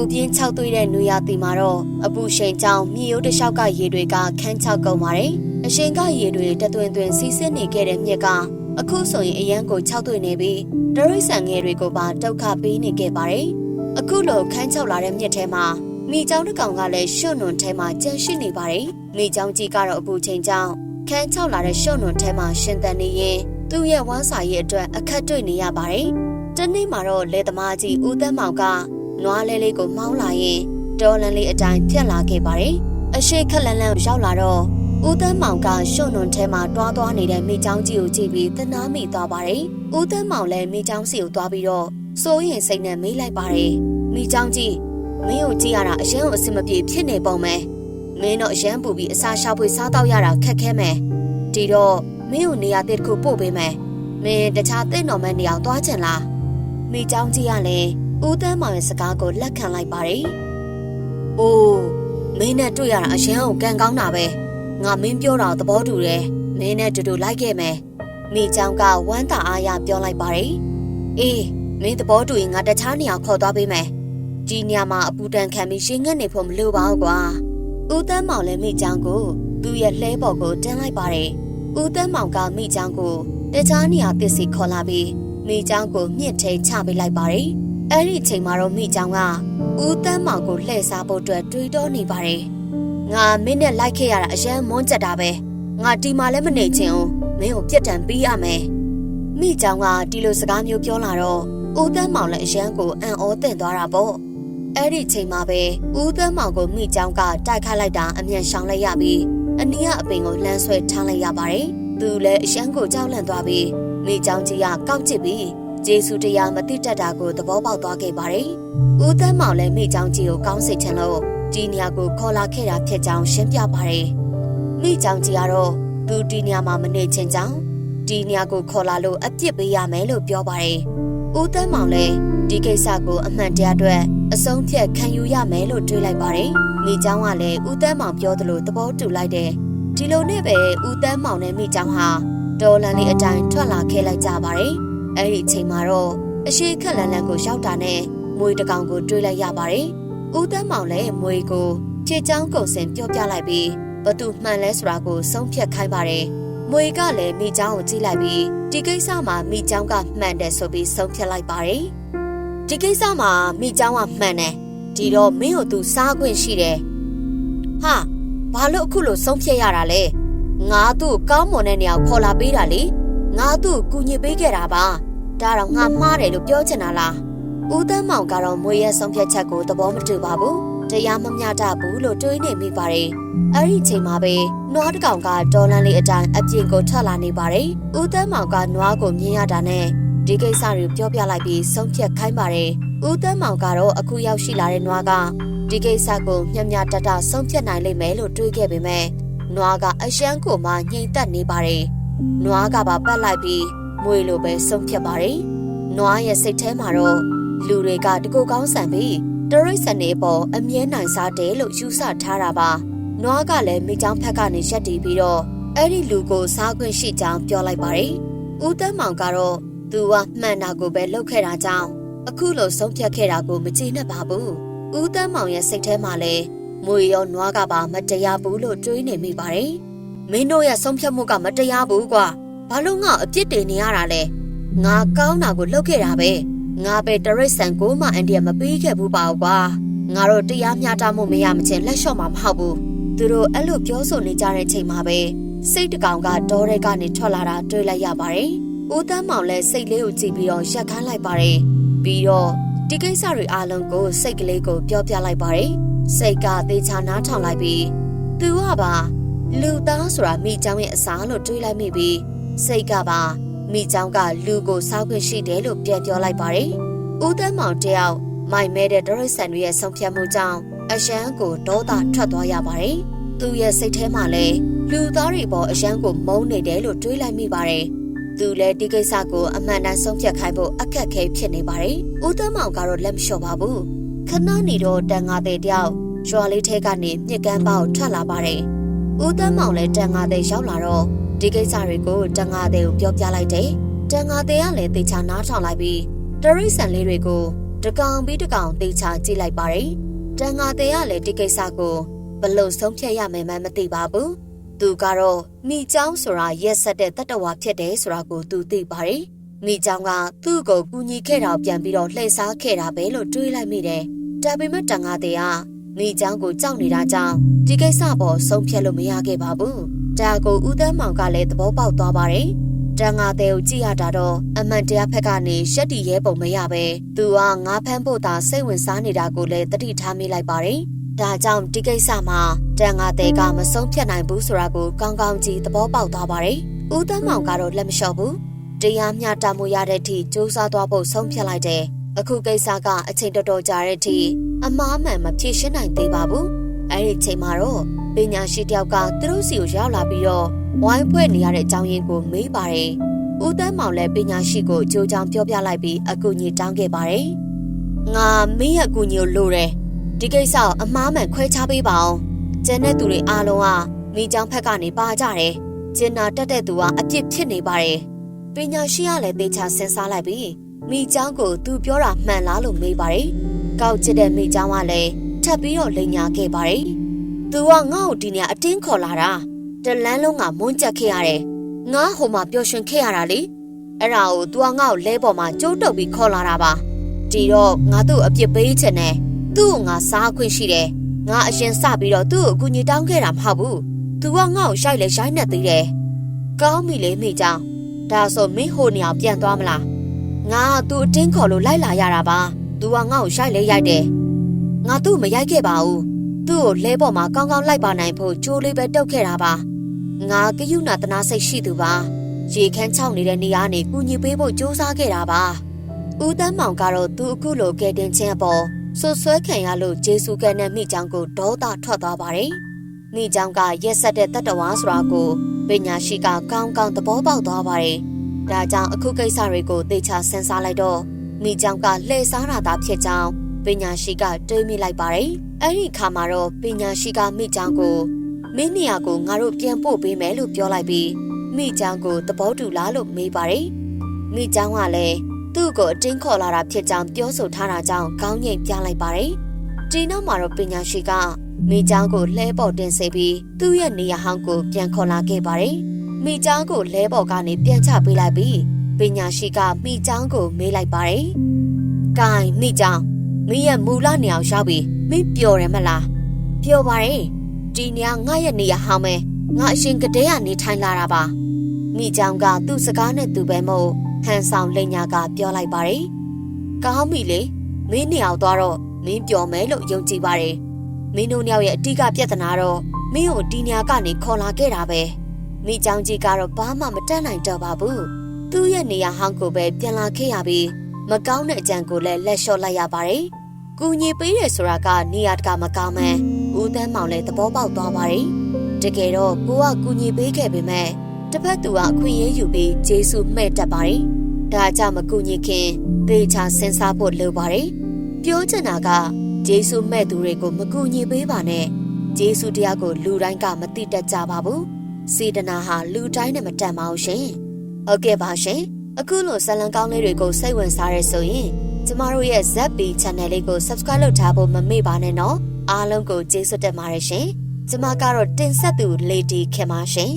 ပူပြင်းခြောက်သွေးတဲ့နွေရာသီမှာတော့အပူရှိန်ကြောင့်မြေရိုးတစ်လျှောက်ကရေတွေကခန်းချောက်ကုန်ပါတယ်။အရှင်ကရေတွေတသွင်သွင်စီးဆင်းနေခဲ့တဲ့မြစ်ကအခုဆိုရင်အရန်ကိုခြောက်သွေ့နေပြီးဒရိษံငယ်တွေကိုပါတောက်ခပေးနေခဲ့ပါတယ်။အခုလိုခန်းချောက်လာတဲ့မြစ်ထဲမှာမိချောင်းတစ်ကောင်ကလည်းရှွန့်နွန်ထဲမှာကျန်ရှိနေပါတယ်။မိချောင်းကြီးကတော့အပူချိန်ကြောင့်ခန်းချောက်လာတဲ့ရှွန့်နွန်ထဲမှာရှင်သန်နေရင်သူ့ရဲ့ဝမ်းစာရဲ့အတွက်အခက်တွေ့နေရပါတယ်။တနေ့မှာတော့လေသမားကြီးဦးသက်မောင်က နွားလဲလေးကိုမောင်းလာရင်တော်လန်လေးအတိုင်းဖြတ်လာခဲ့ပါတယ်။အရှိခက်လန်လန်ရောက်လာတော့ဦးသန်းမောင်ကရှုံနွန်ထဲမှာတွားသွားနေတဲ့မိချောင်းကြီးကိုကြည့်ပြီးတနာမိသွားပါတယ်။ဦးသန်းမောင်လည်းမိချောင်းစီကိုသွားပြီးတော့စိုးရင်စိတ်နဲ့မေးလိုက်ပါတယ်။မိချောင်းကြီးမင်းကိုကြည့်ရတာအရင်ကအစင်မပြေဖြစ်နေပုံပဲ။မင်းတော့အရန်ပူပြီးအစာရှာဖွေစားတော့ရတာခက်ခဲမယ်။ဒီတော့မင်းကိုနေရာတစ်ခုပို့ပေးမယ်။မင်းတခြားတဲ့တော်မဲ့နေအောင်သွားချင်လား။မိချောင်းကြီးကလည်း ဦးသန်းမောင်ရဲ့စကားကိုလက်ခံလိုက်ပါတယ်။အိုးမင်းနဲ့တွေ့ရတာအရင်ကကံကောင်းတာပဲ။ငါမင်းပြောတာသဘောတူတယ်။မင်းနဲ့တူတူလိုက်ခဲ့မယ်။မိချောင်းကဝမ်းသာအားရပြောလိုက်ပါတယ်။အေးမင်းသဘောတူရင်ငါတခြားနေရာခေါ်သွားပေးမယ်။ဒီနေရာမှာအပူတန်ခံပြီးရှင်းငတ်နေဖို့မလိုပါဘူးကွာ။ဦးသန်းမောင်လည်းမိချောင်းကိုသူ့ရဲ့လှဲပေါ်ကိုတင်းလိုက်ပါတယ်။ဦးသန်းမောင်ကမိချောင်းကိုတခြားနေရာပစ္စည်းခေါ်လာပြီးမိချောင်းကိုမြင့်ထိန်ချပေးလိုက်ပါတယ်။ အဲ့ဒီအချိန်မှာတော့မိချောင်းကဦးတန်းမောင်ကိုလှည့်စားဖို့အတွက်တွေးတောနေပါတယ်။ငါမင်းနဲ့လိုက်ခဲ့ရတာအရန်မွန်းကြက်တာပဲ။ငါဒီမှာလည်းမနေချင်အောင်မင်းကိုပြစ်ဒဏ်ပေးရမယ်။မိချောင်းကဒီလိုစကားမျိုးပြောလာတော့ဦးတန်းမောင်လည်းအရန်ကိုအံ့ဩသင့်သွားတာပေါ့။အဲ့ဒီချိန်မှာပဲဦးတန်းမောင်ကိုမိချောင်းကတိုက်ခိုက်လိုက်တာအမြန်ရှောင်လိုက်ရပြီးအနီးကအပင်ကိုလှမ်းဆွဲထားလိုက်ရပါတယ်။သူလည်းအရန်ကိုကြောက်လန့်သွားပြီးမိချောင်းကြီးကကောက်ချစ်ပြီး ဂျေစုတရားမတိတတ်တာကိုသဘောပေါက်သွားခဲ့ပါတယ်။ဦးသန်းမောင်လည်းမိချောင်းကြီးကိုကောင်းစေချင်လို့ဒီနေရာကိုခေါ်လာခဲ့တာဖြစ်ကြောင်းရှင်းပြပါတယ်။မိချောင်းကြီးကတော့သူဒီနေရာမှာမနေချင်ကြောင်းဒီနေရာကိုခေါ်လာလို့အပြစ်ပေးရမယ်လို့ပြောပါတယ်။ဦးသန်းမောင်လည်းဒီကိစ္စကိုအမှန်တရားအတွက်အဆုံးဖြတ်ခံယူရမယ်လို့တွေးလိုက်ပါတယ်။မိချောင်းကလည်းဦးသန်းမောင်ပြောသလိုသဘောတူလိုက်တယ်။ဒီလိုနဲ့ပဲဦးသန်းမောင်နဲ့မိချောင်းဟာဒေါ်လန်လေးအတိုင်းထွက်လာခဲ့လိုက်ကြပါတယ်။ အဲ့ဒီအချိန်မှာတော့အရှိခက်လန်လန်ကိုရောက်တာနဲ့မွေတကောင်ကိုတွေးလိုက်ရပါတယ်။ဦးသန်းမောင်လည်းမွေကိုခြေချောင်းကုံစင်ပြောပြလိုက်ပြီးဘသူမှန်လဲဆိုတာကိုဆုံးဖြတ်ခိုင်းပါတယ်။မွေကလည်းမိချောင်းကိုကြည့်လိုက်ပြီးဒီကိစ္စမှာမိချောင်းကမှန်တယ်ဆိုပြီးဆုံးဖြတ်လိုက်ပါတယ်။ဒီကိစ္စမှာမိချောင်းကမှန်တယ်။ဒီတော့မင်းတို့သူစားခွင့်ရှိတယ်။ဟာဘာလို့အခုလိုဆုံးဖြတ်ရတာလဲ။ငါသူ့ကောင်းမွန်တဲ့နေရာကိုခေါ်လာပေးတာလေ။ငါသူ့ကူညီပေးခဲ့တာပါ။ ဒါတော့ငါမှားတယ်လို့ပြောချင်တာလား။ဦးသန်းမောင်ကတော့မွေရဲ့ဆုံးဖြတ်ချက်ကိုသဘောမတူပါဘူး။တရားမမျှတဘူးလို့တွေးနေမိပါတယ်။အဲ့ဒီချိန်မှာပဲနွားတစ်ကောင်ကဒေါ်လန်လေးအတိုင်းအပြင်ကိုထွက်လာနေပါတယ်။ဦးသန်းမောင်ကနွားကိုမြင်ရတာနဲ့ဒီကိစ္စတွေပြောပြလိုက်ပြီးဆုံးဖြတ်ခိုင်းပါတယ်။ဦးသန်းမောင်ကတော့အခုရောက်ရှိလာတဲ့နွားကဒီကိစ္စကိုမျှမျှတတဆုံးဖြတ်နိုင်လိမ့်မယ်လို့တွေးခဲ့ပေမဲ့နွားကအရှမ်းကိုမှညှိမ့်သက်နေပါတယ်။နွားကပါပတ်လိုက်ပြီး မွေလိုပဲဆုံးဖြတ်ပါတယ်။နွားရဲ့စိတ်ထဲမှာတော့လူတွေကတကူကောင်းဆန်ပြီးတရိတ်ဆန်နေပေါ်အမြဲနိုင်စားတယ်လို့ယူဆထားတာပါ။နွားကလည်းမိချောင်းဖက်ကနေရက်တည်ပြီးတော့အဲ့ဒီလူကိုစားခွင့်ရှိကြောင်းပြောလိုက်ပါတယ်။ဦးတန်းမောင်ကတော့သူကမှန်တာကိုပဲလုပ်ခဲ့တာကြောင့်အခုလိုဆုံးဖြတ်ခဲ့တာကိုမကြည့်နဲ့ပါဘူး။ဦးတန်းမောင်ရဲ့စိတ်ထဲမှာလည်းမွေရောနွားကပါမတရားဘူးလို့တွေးနေမိပါတယ်။မင်းတို့ရဲ့ဆုံးဖြတ်မှုကမတရားဘူးကွာ။ ဘာလို့ငါအပြစ်တင်နေရတာလဲ။ငါကောင်းတာကိုလုပ်ခဲ့တာပဲ။ငါပဲတရိတ်ဆန်ကိုမှအန်ဒီယမပေးခဲ့ဘူးပါကွာ။ငါတို့တရားမျှတမှုမရမချင်းလက်လျှော့မှာမဟုတ်ဘူး။သူတို့အဲ့လိုပြောဆိုနေကြတဲ့ချိန်မှာပဲစိတ်တကောင်ကဒေါ်ရဲကနေထွက်လာတာတွေ့လိုက်ရပါတယ်။ဦးတန်းမောင်လည်းစိတ်လေးကိုကြည့်ပြီးတော့ရက်ခမ်းလိုက်ပါတယ်။ပြီးတော့ဒီကိစ္စတွေအားလုံးကိုစိတ်ကလေးကိုပြောပြလိုက်ပါတယ်။စိတ်ကသေချာနားထောင်လိုက်ပြီးသူကပါလူသားဆိုတာမိချောင်းရဲ့အစားလို့တွေးလိုက်မိပြီး စိတ်ကပါမိချောင်းကလူကိုစောက်ခွင့်ရှိတယ်လို့ပြန်ပြောလိုက်ပါတယ်။ဦးတန်းမောင်တယောက်မိုင်မဲတဲ့ဒရိတ်ဆန်တွေရဲ့ဆုံးဖြတ်မှုကြောင့်အရှမ်းကိုဒေါသထွက်သွားရပါတယ်။သူ့ရဲ့စိတ်ထဲမှာလည်းလူသားတွေပေါ်အရှမ်းကိုမုန်းနေတယ်လို့တွေးလိုက်မိပါတယ်။သူလည်းဒီကိစ္စကိုအမှန်တမ်းဆုံးဖြတ်ခိုင်းဖို့အခက်အခဲဖြစ်နေပါတယ်။ဦးတန်းမောင်ကတော့လက်မလျှော့ပါဘူး။ခဏနေတော့တန်ငါတဲ့တယောက်ရွာလေးထဲကနေမြစ်ကမ်းပေါက်ထွက်လာပါတယ်။ဦးတန်းမောင်လည်းတန်ငါတဲ့ရောက်လာတော့ ဒီကိစ္စတွေကိုတန်ငါတဲ့ကိုပြောပြလိုက်တယ်။တန်ငါတဲ့ကလည်းတေချာနားထောင်လိုက်ပြီးတရိတ်ဆန်လေးတွေကိုတကောင်ပြီးတကောင်တေချာကြည့်လိုက်ပါတယ်။တန်ငါတဲ့ကလည်းဒီကိစ္စကိုဘလို့ဆုံးဖြတ်ရမယ်မှမသိပါဘူး။သူကတော့မိချောင်းဆိုတာရက်ဆက်တဲ့တတဝါဖြစ်တယ်ဆိုတာကိုသူသိပါတယ်။မိချောင်းကသူ့ကိုကူညီခဲ့တာကိုပြန်ပြီးတော့လှည့်စားခဲ့တာပဲလို့တွေးလိုက်မိတယ်။ဒါပေမဲ့တန်ငါတဲ့က မိချောင်းကိုကြောက်နေတာကြောင့်ဒီကိစ္စပေါ်ဆုံးဖြတ်လို့မရခဲ့ပါဘူး။ဒါကိုဦးသန်းမောင်ကလည်းသဘောပေါက်သွားပါတယ်။တန်ငါတဲ့ကိုကြည့်ရတာတော့အမှန်တရားဖက်ကနေရှက်တီရဲပုံမရပဲသူကငါဖမ်းဖို့သာစိတ်ဝင်စားနေတာကိုလည်းတတိထားမိလိုက်ပါတယ်။ဒါကြောင့်ဒီကိစ္စမှာတန်ငါတဲ့ကမဆုံးဖြတ်နိုင်ဘူးဆိုတာကိုကောင်းကောင်းကြီးသဘောပေါက်သွားပါတယ်။ဦးသန်းမောင်ကတော့လက်မလျှော့ဘူး။တရားမျှတမှုရတဲ့အထိစူးစမ်းသွားဖို့ဆုံးဖြတ်လိုက်တယ်။ အခုကိစ္စကအချိန်တော်တော်ကြာတဲ့အထိအမားမှန်မဖြေရှင်းနိုင်သေးပါဘူး။အဲ့ဒီချိန်မှာတော့ပညာရှိတယောက်ကသူတို့စီကိုရောက်လာပြီးတော့ဝိုင်းဖွဲ့နေရတဲ့အကြောင်းရင်းကိုမေးပါတယ်။ဦးသန်းမောင်လည်းပညာရှိကိုအကျိုးကြောင့်ပြောပြလိုက်ပြီးအကူအညီတောင်းခဲ့ပါတယ်။ငါမင်းရဲ့အကူအညီကိုလိုတယ်။ဒီကိစ္စကိုအမားမှန်ခွဲခြားပေးပါအောင်။ကျန်တဲ့သူတွေအားလုံးကမိချောင်းဖက်ကနေပါကြတယ်။ကျင်နာတက်တဲ့သူကအပြစ်ဖြစ်နေပါတယ်။ပညာရှိကလည်းသေချာစဉ်းစားလိုက်ပြီး မိเจ้าကိုသူပြောတာမှန်လားလို့မေးပါတယ်။ကောက်ချစ်တဲ့မိเจ้าကလည်းထပ်ပြီးတော့လိန်ညာခဲ့ပါတယ်။သူကငါ့ကိုဒီနေရာအတင်းခေါ်လာတာတလန်းလုံးကမွန်းကျက်ခဲ့ရတယ်။ငါဟိုမှာပျော်ရွှင်ခဲ့ရတာလေ။အဲ့ဒါကိုသူကငါ့ကိုလဲပေါ်မှာကျိုးတုပ်ပြီးခေါ်လာတာပါ။ဒီတော့ငါသူ့အပြစ်ပေးချင်တယ်။သူ့ကိုငါစားခွင့်ရှိတယ်။ငါအရင်စပြီးတော့သူ့ကိုအကူညီတောင်းခဲ့တာမဟုတ်ဘူး။သူကငါ့ကိုရိုက်လဲရိုက်နေသေးတယ်။ကောင်းပြီလေမိเจ้า။ဒါဆိုမင်းဟိုနေရာပြန်သွားမလား။ ငါက तू အတင်းခေါ်လို့လိုက်လာရတာပါ။ तू ကငါ့ကိုရှိုက်လဲရိုက်တယ်။ငါသူ့မရိုက်ခဲ့ပါဘူး။သူ့ကိုလဲပေါ်မှာကောင်းကောင်းလိုက်ပါနိုင်ဖို့ကြိုးလေးပဲတုတ်ခဲ့တာပါ။ငါကယူနာတနာစိတ်ရှိသူပါ။ရေခမ်းချောင်းနေတဲ့နေရာနေကူညီပေးဖို့ကြိုးစားခဲ့တာပါ။ဦးတန်းမောင်ကတော့သူအခုလိုကဲတင်ခြင်းအပေါ်ဆွဆွဲခံရလို့ဂျေစုကဲနဲ့မိချောင်းကိုဒေါသထွက်သွားပါတယ်။မိချောင်းကရက်ဆက်တဲ့တတ္တဝါဆိုတာကိုပညာရှိကကောင်းကောင်းသဘောပေါက်သွားပါတယ်။ ဒါကြောင့်အခုကိစ္စတွေကိုသေချာစဉ်းစားလိုက်တော့မိချောင်းကလှည့်စားတာသာဖြစ်ကြောင်းပညာရှိကတွေးမိလိုက်ပါတယ်။အဲ့ဒီခါမှာတော့ပညာရှိကမိချောင်းကိုမင်းနေရာကိုငါတို့ပြန်ပို့ပေးမယ်လို့ပြောလိုက်ပြီးမိချောင်းကိုသဘောတူလားလို့မေးပါတယ်။မိချောင်းကလည်းသူ့ကိုအတင်းခေါ်လာတာဖြစ်ကြောင်းပြောဆိုထားတာကြောင့်ခေါင်းငိတ်ပြလိုက်ပါတယ်။ဒီနောက်မှာတော့ပညာရှိကမိချောင်းကိုလှဲပေါ်တင်စေပြီးသူ့ရဲ့နေရာဟောင်းကိုပြန်ခေါ်လာခဲ့ပါတယ်။ မိချောင်းကိုလဲပေါ်ကနေပြန်ချပေးလိုက်ပြီးပညာရှိကမိချောင်းကိုမေးလိုက်ပါတယ်။ကဲမိချောင်းမင်းရဲ့မူလနေအောင်ရောက်ပြီးမင်းပျော်တယ်မလားပျော်ပါတယ်ဒီနေရာငါရဲ့နေရာဟောင်းပဲငါအရှင်ကတဲ့ကနေထိုင်လာတာပါမိချောင်းကသူ့စကားနဲ့သူပဲမို့ဟန်ဆောင်လိန်ညာကပြောလိုက်ပါတယ်ကောင်းပြီလေမင်းနေအောင်သွားတော့မင်းပျော်မယ်လို့ယုံကြည်ပါတယ်မင်းတို့နှစ်ယောက်ရဲ့အတိကပြဿနာတော့မင်းကိုဒီနေရာကနေခေါ်လာခဲ့တာပဲ မိချောင်းကြီးကတော့ဘာမှမတတ်နိုင်တော့ပါဘူးသူ့ရဲ့နေရာဟောင်းကိုပဲပြန်လာခဲ့ရပြီးမကောင်းတဲ့အကြံကိုလည်းလက်လျှော့လိုက်ရပါတယ်။ကူညီပေးတယ်ဆိုတာကနေရာတကာမကောင်းမှန်းဦးသန်းမောင်လည်းသဘောပေါက်သွားပါတယ်။တကယ်တော့ကိုကကူညီပေးခဲ့ပေမဲ့တစ်ဖက်သူကအခွင့်အရေးယူပြီးဂျေစုမှဲ့တတ်ပါတယ်။ဒါကြောင့်မကူညီခင်သေချာစဉ်းစားဖို့လိုပါတယ်။ပြောချင်တာကဂျေစုမှဲ့သူတွေကိုမကူညီပေးပါနဲ့။ဂျေစုတရားကိုလူတိုင်းကမသိတတ်ကြပါဘူး။ စေတနာဟာလူတိုင်းနဲ့မတန်ပါဘူးရှင်။ဟုတ်ကဲ့ပါရှင်။အခုလိုဇာလံကောင်းလေးတွေကိုစိတ်ဝင်စားရဲဆိုရင်ကျမတို့ရဲ့ ZB Channel လေးကို Subscribe လုပ်ထားဖို့မမေ့ပါနဲ့နော်အားလုံးကိုကျေးဇူးတင်ပါတယ်ရှင်ကျမကတော့တင်ဆက်သူ Lady ခင်ပါရှင်